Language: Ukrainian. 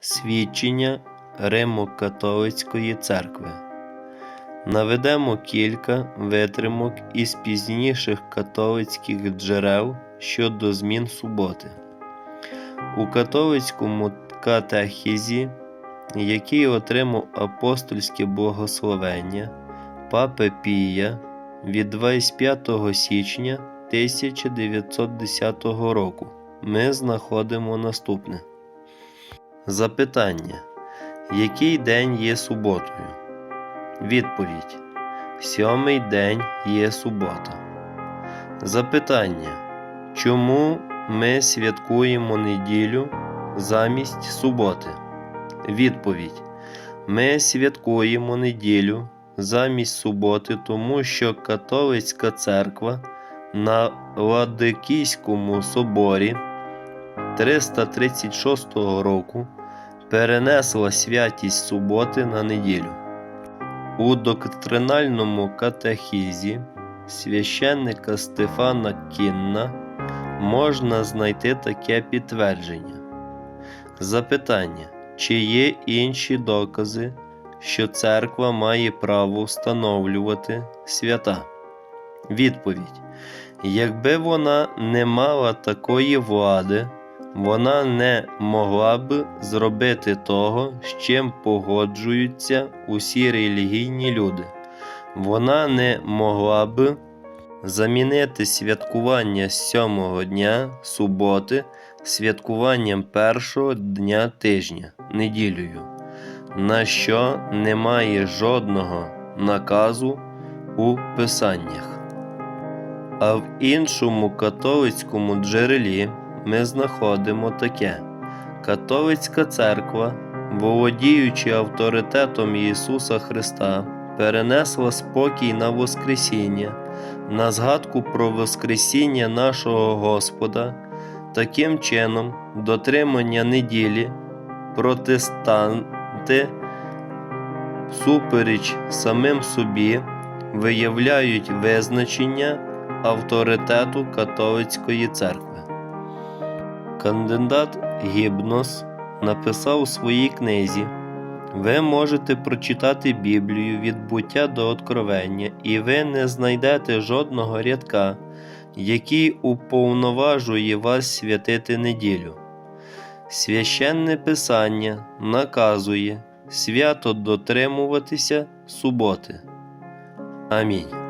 Свідчення Римо-католицької церкви. Наведемо кілька витримок із пізніших католицьких джерел щодо змін суботи. У католицькому катехізі, який отримав апостольське благословення Папи Пія від 25 січня 1910 року, ми знаходимо наступне. Запитання. Який день є суботою? Відповідь. Сьомий день є субота. Запитання. Чому ми святкуємо неділю замість суботи? Відповідь. Ми святкуємо неділю замість суботи, тому що католицька церква на Ладикійському соборі 336 року перенесла святість суботи на неділю. У доктринальному катехізі священника Стефана Кінна можна знайти таке підтвердження. Запитання, чи є інші докази, що церква має право встановлювати свята? Відповідь. Якби вона не мала такої влади, вона не могла б зробити того, з чим погоджуються усі релігійні люди. Вона не могла б замінити святкування сьомого дня суботи святкуванням першого дня тижня неділею, на що немає жодного наказу у писаннях. А в іншому католицькому джерелі ми знаходимо таке: Католицька церква, володіючи авторитетом Ісуса Христа, перенесла спокій на Воскресіння, на згадку про Воскресіння нашого Господа. Таким чином, дотримання неділі протестанти супереч самим собі виявляють визначення авторитету католицької церкви. Кандидат Гібнос написав у своїй книзі: Ви можете прочитати Біблію від буття до откровення, і ви не знайдете жодного рядка, який уповноважує вас святити неділю. Священне Писання наказує свято дотримуватися суботи. Амінь.